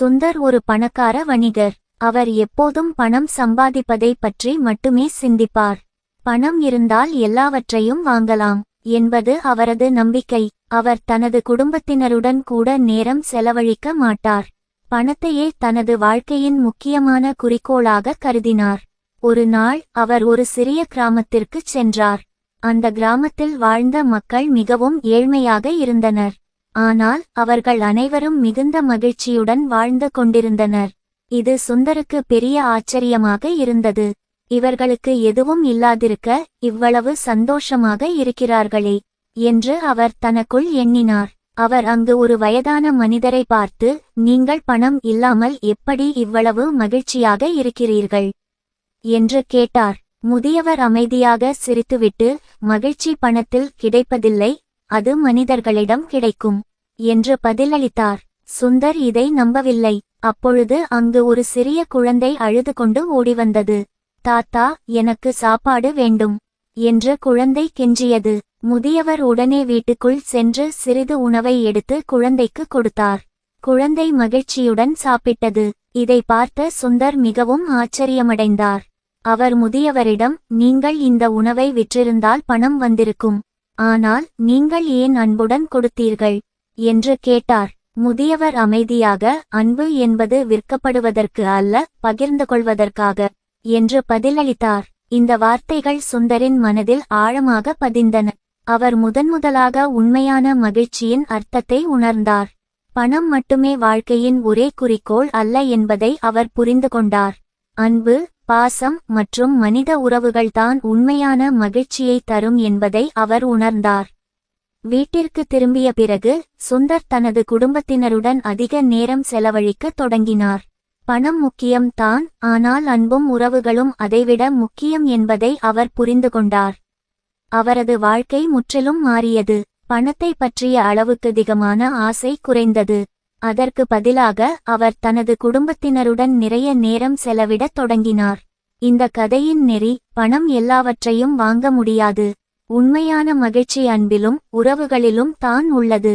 சுந்தர் ஒரு பணக்கார வணிகர். அவர் எப்போதும் பணம் சம்பாதிப்பதை பற்றி மட்டுமே சிந்திப்பார். பணம் இருந்தால் எல்லாவற்றையும் வாங்கலாம் என்பது அவரது நம்பிக்கை. அவர் தனது குடும்பத்தினருடன் கூட நேரம் செலவழிக்க மாட்டார். பணத்தையே தனது வாழ்க்கையின் முக்கியமான குறிக்கோளாக கருதினார். ஒரு நாள் அவர் ஒரு சிறிய கிராமத்திற்குச் சென்றார். அந்த கிராமத்தில் வாழ்ந்த மக்கள் மிகவும் ஏழ்மையாக இருந்தனர். ஆனால் அவர்கள் அனைவரும் மிகுந்த மகிழ்ச்சியுடன் வாழ்ந்து கொண்டிருந்தனர். இது சுந்தருக்கு பெரிய ஆச்சரியமாக இருந்தது. இவர்களுக்கு எதுவும் இல்லாதிருக்க இவ்வளவு சந்தோஷமாக இருக்கிறார்களே என்று அவர் தனக்குள் எண்ணினார். அவர் அங்கு ஒரு வயதான மனிதரை பார்த்து நீங்கள் பணம் இல்லாமல் எப்படி இவ்வளவு மகிழ்ச்சியாக இருக்கிறீர்கள் என்று கேட்டார். முதியவர் அமைதியாக சிரித்துவிட்டு மகிழ்ச்சி பணத்தில் கிடைப்பதில்லை. அது மனிதர்களிடம் கிடைக்கும் என்று பதிலளித்தார். சுந்தர் இதை நம்பவில்லை. அப்பொழுது அங்கு ஒரு சிறிய குழந்தை அழுது கொண்டு ஓடிவந்தது. தாத்தா எனக்கு சாப்பாடு வேண்டும் என்று குழந்தை கெஞ்சியது. முதியவர் உடனே வீட்டுக்குள் சென்று சிறிது உணவை எடுத்து குழந்தைக்கு கொடுத்தார். குழந்தை மகிழ்ச்சியுடன் சாப்பிட்டது. இதை பார்த்த சுந்தர் மிகவும் ஆச்சரியமடைந்தார். அவர் முதியவரிடம் நீங்கள் இந்த உணவை விற்றிருந்தால் பணம் வந்திருக்கும். ஆனால் நீங்கள் ஏன் அன்புடன் கொடுத்தீர்கள்? என்று கேட்டார். முதியவர் அமைதியாக அன்பு என்பது விற்கப்படுவதற்கு அல்ல பகிர்ந்து கொள்வதற்காக என்று பதிலளித்தார். இந்த வார்த்தைகள் சுந்தரின் மனதில் ஆழமாக பதிந்தன. அவர் முதன்முதலாக உண்மையான மகிழ்ச்சியின் அர்த்தத்தை உணர்ந்தார். பணம் மட்டுமே வாழ்க்கையின் ஒரே குறிக்கோள் அல்ல என்பதை அவர் புரிந்து கொண்டார். அன்பு பாசம் மற்றும் மனித உறவுகள்தான் உண்மையான மகிழ்ச்சியை தரும் என்பதை அவர் உணர்ந்தார். வீட்டிற்கு திரும்பிய பிறகு சுந்தர் தனது குடும்பத்தினருடன் அதிக நேரம் செலவழிக்க தொடங்கினார். பணம் முக்கியம் தான் ஆனால் அன்பும் உறவுகளும் அதைவிட முக்கியம் என்பதை அவர் புரிந்து கொண்டார். அவரது வாழ்க்கை முற்றிலும் மாறியது. பணத்தை பற்றிய அளவுக்கதிகமான ஆசை குறைந்தது. அதற்கு பதிலாக அவர் தனது குடும்பத்தினருடன் நிறைய நேரம் செலவிடத் தொடங்கினார். இந்த கதையின் நெறி பணம் எல்லாவற்றையும் வாங்க முடியாது. உண்மையான மகிழ்ச்சி அன்பிலும் உறவுகளிலும் தான் உள்ளது.